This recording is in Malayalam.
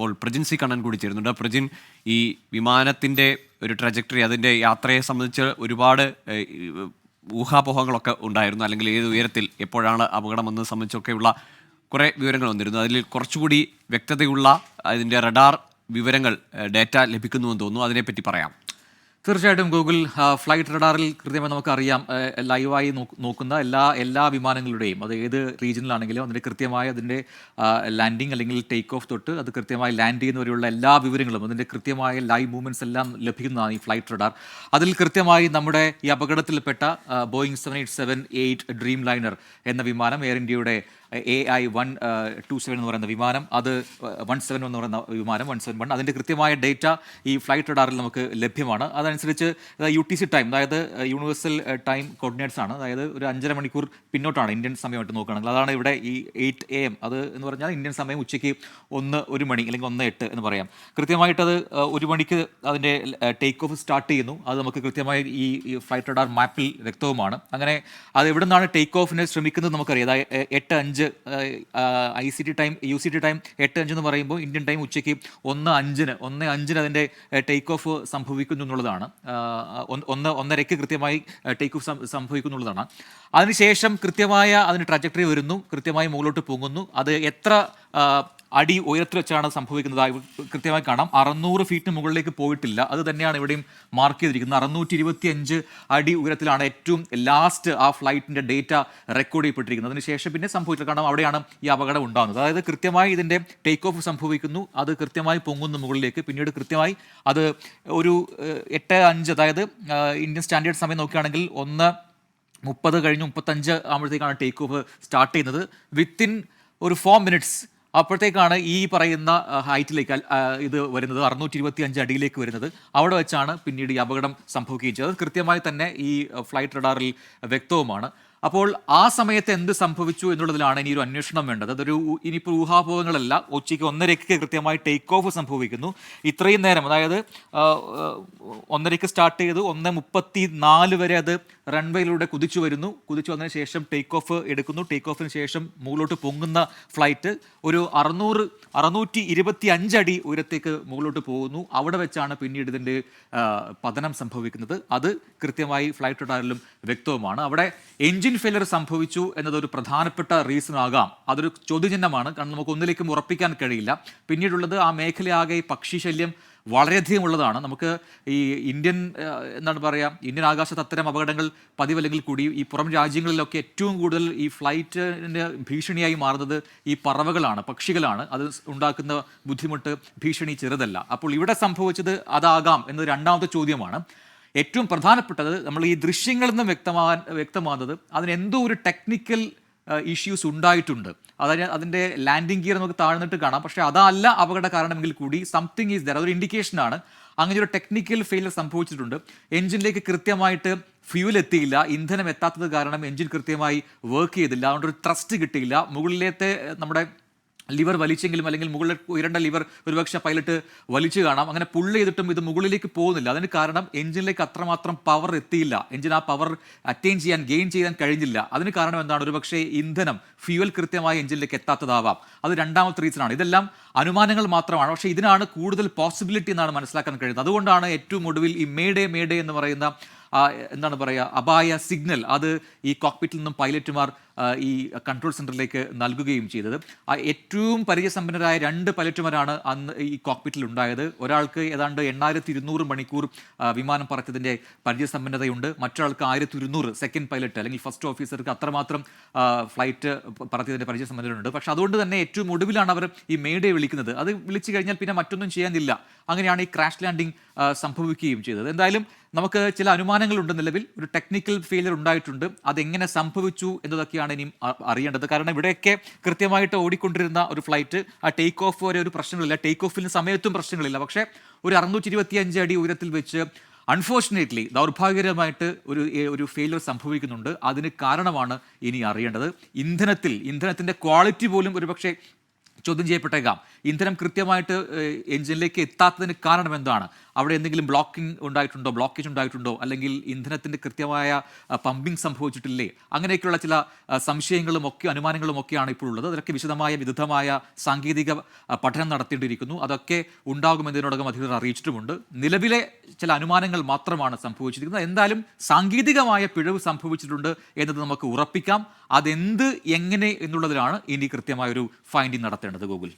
ഇപ്പോൾ പ്രജിൻ സി കണ്ണൻ കൂടി ചേരുന്നുണ്ട്. പ്രജിൻ ഈ വിമാനത്തിന്റെ ഒരു ട്രജക്ടറി അതിന്റെ യാത്രയെ സംബന്ധിച്ച് ഒരുപാട് ഊഹാപോഹങ്ങളൊക്കെ ഉണ്ടായിരുന്നു. അല്ലെങ്കിൽ ഏത് ഉയരത്തിൽ എപ്പോഴാണ് അപകടം എന്നത് സംബന്ധിച്ചൊക്കെയുള്ള കുറേ വിവരങ്ങൾ വന്നിരുന്നു. അതിൽ കുറച്ചുകൂടി വ്യക്തതയുള്ള അതിന്റെ റഡാർ വിവരങ്ങൾ ഡേറ്റ ലഭിക്കുന്നുവെന്ന് തോന്നുന്നു. അതിനെപ്പറ്റി പറയാം. തീർച്ചയായിട്ടും ഗൂഗിൾ ഫ്ലൈറ്റ് റഡാറിൽ കൃത്യമായി നമുക്കറിയാം ലൈവായി നോക്കുന്ന എല്ലാ എല്ലാ വിമാനങ്ങളുടെയും അത് ഏത് റീജിയനിലാണെങ്കിലും അതിന്റെ കൃത്യമായ അതിന്റെ ലാൻഡിങ് അല്ലെങ്കിൽ ടേക്ക് ഓഫ് തൊട്ട് അത് കൃത്യമായി ലാൻഡ് ചെയ്യുന്നവരെയുള്ള എല്ലാ വിവരങ്ങളും അതിന്റെ കൃത്യമായ ലൈവ് മൂവ്മെന്റ്സ് എല്ലാം ലഭിക്കുന്നതാണ് ഈ ഫ്ലൈറ്റ് റഡാർ അതിൽ കൃത്യമായി നമ്മുടെ ഈ അപകടത്തിൽപ്പെട്ട Boeing seven eight seven eight Dreamliner എന്ന വിമാനം എയർ ഇന്ത്യയുടെ A I one two seven എന്ന് പറയുന്ന വിമാനം അത് വൺ സെവൻ എന്ന് പറയുന്ന വിമാനം വൺ സെവൻ വൺ അതിന്റെ കൃത്യമായ ഡേറ്റ ഈ ഫ്ലൈറ്റ് റഡാറിൽ നമുക്ക് ലഭ്യമാണ്. അതനുസരിച്ച് യു ടി സി ടൈം അതായത് യൂണിവേഴ്സൽ ടൈം കോർഡിനേറ്റ്സ് ആണ്. അതായത് ഒരു അഞ്ചര മണിക്കൂർ പിന്നോട്ടാണ് ഇന്ത്യൻ സമയമായിട്ട് നോക്കുകയാണെങ്കിൽ. അതാണ് ഇവിടെ ഈ എയ്റ്റ് എ എം അത് എന്ന് പറഞ്ഞാൽ ഇന്ത്യൻ സമയം ഉച്ചയ്ക്ക് ഒന്ന് ഒരു മണി അല്ലെങ്കിൽ ഒന്ന് എട്ട് എന്ന് പറയാം. കൃത്യമായിട്ട് അത് ഒരു മണിക്ക് അതിന്റെ ടേക്ക് ഓഫ് സ്റ്റാർട്ട് ചെയ്യുന്നു. അത് നമുക്ക് കൃത്യമായി ഈ ഫ്ലൈറ്റ് റഡാർ മാപ്പിൽ വ്യക്തവുമാണ്. അങ്ങനെ അത് എവിടെ നിന്നാണ് ടേക്ക് ഓഫിന് ശ്രമിക്കുന്നത് നമുക്കറിയാം. അതായത് എട്ട് അഞ്ച് I C T time U C T time എട്ട് അഞ്ച് എന്ന് പറയുമ്പോൾ ഇന്ത്യൻ ടൈം ഉച്ചയ്ക്ക് ഒന്ന് അഞ്ചിന് ഒന്ന് അഞ്ചിന് അതിന്റെ ടേക്ക് ഓഫ് സംഭവിക്കുന്നു എന്നുള്ളതാണ്. ആ, ഒന്ന് ഒന്ന് ഒന്നരയ്ക്ക് കൃത്യമായി ടേക്ക് ഓഫ് സംഭവിക്കുന്നുള്ളതാണ്. അതിനുശേഷം കൃത്യമായ അതിന് ട്രജക്ടറി വരുന്നു. കൃത്യമായി മുകളിലോട്ട് പൊങ്ങുന്നു. അത് എത്ര അടി ഉയരത്തിൽ വെച്ചാണ് സംഭവിക്കുന്നത് കൃത്യമായി കാണാം. അറുന്നൂറ് ഫീറ്റിന് മുകളിലേക്ക് പോയിട്ടില്ല. അത് തന്നെയാണ് ഇവിടെയും മാർക്ക് ചെയ്തിരിക്കുന്നത്. അറുന്നൂറ്റി ഇരുപത്തി അഞ്ച് അടി ഉയരത്തിലാണ് ഏറ്റവും ലാസ്റ്റ് ആ ഫ്ലൈറ്റിന്റെ ഡേറ്റ റെക്കോർഡ് ചെയ്യപ്പെട്ടിരിക്കുന്നത്. അതിനുശേഷം പിന്നെ സംഭവിച്ചില്ല കാരണം അവിടെയാണ് ഈ അപകടം ഉണ്ടാകുന്നത്. അതായത് കൃത്യമായി ഇതിന്റെ ടേക്ക് ഓഫ് സംഭവിക്കുന്നു. അത് കൃത്യമായി പൊങ്ങുന്നു മുകളിലേക്ക്. പിന്നീട് കൃത്യമായി അത് ഒരു എട്ട് അഞ്ച് അതായത് ഇന്ത്യൻ സ്റ്റാൻഡേർഡ് സമയം നോക്കുകയാണെങ്കിൽ ഒന്ന് മുപ്പത് കഴിഞ്ഞ് മുപ്പത്തഞ്ച് ആകുമ്പോഴത്തേക്കാണ് ടേക്ക് ഓഫ് സ്റ്റാർട്ട് ചെയ്യുന്നത്. വിത്തിൻ ഒരു ഫോർ മിനിറ്റ്സ് അപ്പോഴത്തേക്കാണ് ഈ പറയുന്ന ഹൈറ്റിലേക്ക് ഇത് വരുന്നത് അറുന്നൂറ്റി ഇരുപത്തി അഞ്ച് അടിയിലേക്ക് വരുന്നത്. അവിടെ വെച്ചാണ് പിന്നീട് ഈ അപകടം സംഭവിക്കുകയും ചെയ്തത്. കൃത്യമായി തന്നെ ഈ ഫ്ലൈറ്റ് റഡാറിൽ വ്യക്തവുമാണ്. അപ്പോൾ ആ സമയത്ത് എന്ത് സംഭവിച്ചു എന്നുള്ളതിലാണ് ഇനി ഒരു അന്വേഷണം വേണ്ടത്. അതൊരു ഇനിയിപ്പോൾ ഊഹാപോഹങ്ങളല്ല. ഉച്ചയ്ക്ക് ഒന്നരയ്ക്ക് കൃത്യമായി ടേക്ക് ഓഫ് സംഭവിക്കുന്നു. ഇത്രയും നേരം അതായത് ഒന്നരയ്ക്ക് സ്റ്റാർട്ട് ചെയ്ത് ഒന്ന് മുപ്പത്തി നാല് വരെ അത് റൺവേയിലൂടെ കുതിച്ചു വരുന്നു. കുതിച്ചു വന്നതിന് ശേഷം ടേക്ക് ഓഫ് എടുക്കുന്നു. ടേക്ക് ഓഫിന് ശേഷം മുകളിലോട്ട് പൊങ്ങുന്ന ഫ്ലൈറ്റ് ഒരു അറുന്നൂറ് അറുന്നൂറ്റി ഇരുപത്തി അഞ്ചടി ഉയരത്തേക്ക് മുകളിലോട്ട് പോകുന്നു. അവിടെ വെച്ചാണ് പിന്നീട് ഇതിന്റെ പതനം സംഭവിക്കുന്നത്. അത് കൃത്യമായി ഫ്ലൈറ്റ് റഡാറിലും വ്യക്തവുമാണ്. അവിടെ എഞ്ചിൻ ഫെയിലർ സംഭവിച്ചു എന്നതൊരു പ്രധാനപ്പെട്ട റീസൺ ആകാം. അതൊരു ചോദ്യചിഹ്നമാണ്. കാരണം നമുക്ക് ഒന്നിലേക്കും ഉറപ്പിക്കാൻ കഴിയില്ല. പിന്നീടുള്ളത് ആ മേഖലയാകെ ഈ പക്ഷി ശല്യം വളരെയധികം ഉള്ളതാണ്. നമുക്ക് ഈ ഇന്ത്യൻ എന്താണ് പറയുക ഇന്ത്യൻ ആകാശത്ത് അത്തരം അപകടങ്ങൾ പതിവല്ലെങ്കിൽ കൂടി ഈ പുറം രാജ്യങ്ങളിലൊക്കെ ഏറ്റവും കൂടുതൽ ഈ ഫ്ലൈറ്റിന്റെ ഭീഷണിയായി മാറുന്നത് ഈ പറവകളാണ് പക്ഷികളാണ്. അത് ഉണ്ടാക്കുന്ന ബുദ്ധിമുട്ട് ഭീഷണി ചെറുതല്ല. അപ്പോൾ ഇവിടെ സംഭവിച്ചത് അതാകാം എന്നത് രണ്ടാമത്തെ ചോദ്യമാണ്. ഏറ്റവും പ്രധാനപ്പെട്ടത് നമ്മൾ ഈ ദൃശ്യങ്ങളിൽ നിന്ന് വ്യക്തമാകാൻ വ്യക്തമാകുന്നത് അതിന് എന്തോ ഒരു ടെക്നിക്കൽ ഇഷ്യൂസ് ഉണ്ടായിട്ടുണ്ട്. അതായത് അതിന്റെ ലാൻഡിംഗ് ഗിയർ നമുക്ക് താഴ്ന്നിട്ട് കാണാം. പക്ഷേ അതല്ല അപകട കാരണമെങ്കിൽ കൂടി സംതിങ് ഈസ് ദർ അതൊരു ഇൻഡിക്കേഷനാണ് അങ്ങനെ ഒരു ടെക്നിക്കൽ ഫെയിലർ സംഭവിച്ചിട്ടുണ്ട്. എഞ്ചിനിലേക്ക് കൃത്യമായിട്ട് ഫ്യൂൽ എത്തിയില്ല. ഇന്ധനം എത്താത്തത് കാരണം എഞ്ചിൻ കൃത്യമായി വർക്ക് ചെയ്തില്ല. അതുകൊണ്ട് ഒരു ട്രസ്റ്റ് കിട്ടിയില്ല. മുകളിലത്തെ നമ്മുടെ ലിവർ വലിച്ചെങ്കിലും അല്ലെങ്കിൽ മുകളിൽ ഉയരേണ്ട ലിവർ ഒരുപക്ഷെ പൈലറ്റ് വലിച്ചു കാണാം. അങ്ങനെ പുള്ള് ചെയ്തിട്ടും ഇത് മുകളിലേക്ക് പോകുന്നില്ല. അതിന് കാരണം എഞ്ചിനിലേക്ക് അത്രമാത്രം പവർ എത്തിയില്ല. എഞ്ചിൻ ആ പവർ അറ്റൈൻ ചെയ്യാൻ ഗെയിൻ ചെയ്യാൻ കഴിഞ്ഞില്ല. അതിന് കാരണം എന്താണ്? ഒരുപക്ഷെ ഇന്ധനം ഫ്യൂവൽ കൃത്യമായി എഞ്ചിനിലേക്ക് എത്താത്തതാവാം. അത് രണ്ടാമത്തെ റീസൺ ആണ്. ഇതെല്ലാം അനുമാനങ്ങൾ മാത്രമാണ്. പക്ഷേ ഇതിനാണ് കൂടുതൽ പോസിബിലിറ്റി എന്നാണ് മനസ്സിലാക്കാൻ കഴിയുന്നത്. അതുകൊണ്ടാണ് ഏറ്റവും ഒടുവിൽ ഈ മേഡേ മേഡേ എന്ന് പറയുന്ന എന്താണ് പറയുക അപായ സിഗ്നൽ അത് ഈ കോക്പിറ്റിൽ നിന്നും പൈലറ്റുമാർ ഈ കൺട്രോൾ സെന്ററിലേക്ക് നൽകുകയും ചെയ്തത്. ഏറ്റവും പരിചയസമ്പന്നരായ രണ്ട് പൈലറ്റുമാരാണ് അന്ന് ഈ കോക്പിറ്റിൽ ഉണ്ടായത്. ഒരാൾക്ക് ഏതാണ്ട് എണ്ണായിരത്തി ഇരുന്നൂറ് മണിക്കൂർ വിമാനം പറച്ചതിന്റെ പരിചയസമ്പന്നതയുണ്ട്. മറ്റൊരാൾക്ക് ആയിരത്തി ഇരുന്നൂറ് സെക്കൻഡ് പൈലറ്റ് അല്ലെങ്കിൽ ഫസ്റ്റ് ഓഫീസർക്ക് അത്രമാത്രം ഫ്ലൈറ്റ് പറത്തിയതിന്റെ പരിചയസമ്പന്നതയുണ്ട് പക്ഷേ അതുകൊണ്ട് തന്നെ ഏറ്റവും ഒടുവിലാണ് അവർ ഈ മേഡേ വിളിക്കുന്നത്. അത് വിളിച്ചു കഴിഞ്ഞാൽ പിന്നെ മറ്റൊന്നും ചെയ്യാനില്ല. അങ്ങനെയാണ് ഈ ക്രാഷ് ലാൻഡിംഗ് സംഭവിക്കുകയും ചെയ്തത്. എന്തായാലും നമുക്ക് ചില അനുമാനങ്ങളുണ്ട് നിലവിൽ. ഒരു ടെക്നിക്കൽ ഫെയിലർ ഉണ്ടായിട്ടുണ്ട്. അതെങ്ങനെ സംഭവിച്ചു എന്നതൊക്കെയാണ് ഇനിയും അറിയേണ്ടത്. കാരണം ഇവിടെയൊക്കെ കൃത്യമായിട്ട് ഓടിക്കൊണ്ടിരുന്ന ഒരു ഫ്ലൈറ്റ് ആ ടേക്ക് ഓഫ് വരെ ഒരു പ്രശ്നങ്ങളില്ല. ടേക്ക് ഓഫിന് സമയത്തും പ്രശ്നങ്ങളില്ല. പക്ഷേ ഒരു അറുന്നൂറ്റി ഇരുപത്തി അഞ്ച് അടി ഉയരത്തിൽ വെച്ച് അൺഫോർച്ചുനേറ്റ്ലി ദൗർഭാഗ്യകരമായിട്ട് ഒരു ഒരു ഫെയിലർ സംഭവിക്കുന്നുണ്ട്. അതിന് കാരണമാണ് ഇനി അറിയേണ്ടത്. ഇന്ധനത്തിൽ ഇന്ധനത്തിന്റെ ക്വാളിറ്റി പോലും ഒരുപക്ഷെ ചോദ്യം ചെയ്യപ്പെട്ടേക്കാം. ഇന്ധനം കൃത്യമായിട്ട് എഞ്ചിനിലേക്ക് എത്താത്തതിന് കാരണം എന്താണ്? അവിടെ എന്തെങ്കിലും ബ്ലോക്കിംഗ് ഉണ്ടായിട്ടുണ്ടോ ബ്ലോക്കേജ് ഉണ്ടായിട്ടുണ്ടോ അല്ലെങ്കിൽ ഇന്ധനത്തിന്റെ കൃത്യമായ പമ്പിംഗ് സംഭവിച്ചിട്ടില്ലേ? അങ്ങനെയൊക്കെയുള്ള ചില സംശയങ്ങളും ഒക്കെ അനുമാനങ്ങളും ഒക്കെയാണ് ഇപ്പോൾ ഉള്ളത്. അതിലൊക്കെ വിശദമായ വിദഗ്ധമായ സാങ്കേതിക പഠനം നടത്തേണ്ടിയിരിക്കുന്നു. അതൊക്കെ ഉണ്ടാകുമെന്നതിനോടകം അധികൃതർ അറിയിച്ചിട്ടുമുണ്ട്. നിലവിലെ ചില അനുമാനങ്ങൾ മാത്രമാണ് സംഭവിച്ചിരിക്കുന്നത്. എന്തായാലും സാങ്കേതികമായ പിഴവ് സംഭവിച്ചിട്ടുണ്ട് എന്നത് നമുക്ക് ഉറപ്പിക്കാം. അതെന്ത് എങ്ങനെ എന്നുള്ളതിലാണ് ഇനി കൃത്യമായൊരു ഫൈൻഡിങ് നടത്തേണ്ടത് ഗൂഗിൾ.